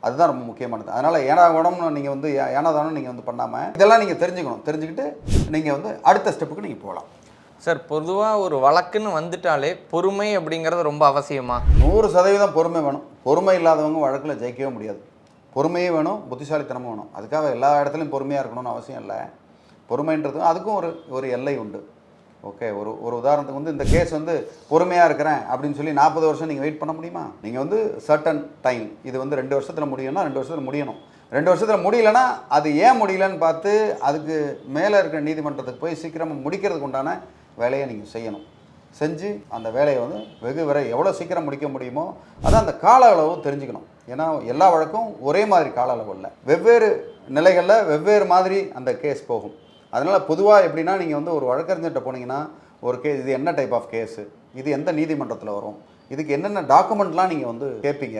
அதுதான் ரொம்ப முக்கியமானது. அதனால் ஏனா உடம்பு நீங்கள் வந்து ஏ- ஏனாதானம் நீங்கள் வந்து பண்ணாமல் இதெல்லாம் நீங்கள் தெரிஞ்சுக்கணும். தெரிஞ்சுக்கிட்டு நீங்கள் வந்து அடுத்த ஸ்டெப்புக்கு நீங்கள் போகலாம் சார் பொதுவாக ஒரு வழக்குன்னு வந்துட்டாலே பொறுமை அப்படிங்கிறது ரொம்ப அவசியமா? நூறு சதவீதம் பொறுமை வேணும். பொறுமை இல்லாதவங்க வழக்கில் ஜெயிக்கவே முடியாது. பொறுமையும் வேணும் புத்திசாலித்தனமும் வேணும். அதுக்காக எல்லா இடத்துலையும் பொறுமையாக இருக்கணும்னு அவசியம் இல்லை. பொறுமைன்றதும் அதுக்கும் ஒரு ஒரு எல்லை உண்டு. ஓகே ஒரு ஒரு உதாரணத்துக்கு வந்து இந்த கேஸ் வந்து பொறுமையாக இருக்கிறேன் அப்படின்னு சொல்லி நாற்பது வருஷம் நீங்கள் வெயிட் பண்ண முடியுமா? நீங்கள் வந்து சர்டன் டைம் இது வந்து ரெண்டு வருஷத்தில் முடியும்னா ரெண்டு வருஷத்தில் முடியணும். ரெண்டு வருஷத்தில் முடியலன்னா அது ஏன் முடியலன்னு பார்த்து அதுக்கு மேலே இருக்கிற நீதிமன்றத்துக்கு போய் சீக்கிரமாக முடிக்கிறதுக்கு உண்டான வேலையை நீங்கள் செய்யணும். செஞ்சு அந்த வேலையை வந்து வெகு விரை எவ்வளோ சீக்கிரம் முடிக்க முடியுமோ அதான் அந்த கால அளவு தெரிஞ்சுக்கணும். ஏன்னா எல்லா வழக்கும் ஒரே மாதிரி கால அளவு இல்லை. வெவ்வேறு நிலைகளில் வெவ்வேறு மாதிரி அந்த கேஸ் போகும். அதனால் பொதுவாக எப்படின்னா நீங்கள் வந்து ஒரு வழக்கறிஞர்கிட்ட போனீங்கன்னா ஒரு கே இது என்ன டைப் ஆஃப் கேஸு இது எந்த நீதிமன்றத்தில் வரும்? இதுக்கு என்னென்ன டாக்குமெண்ட்லாம் நீங்கள் வந்து கேட்பீங்க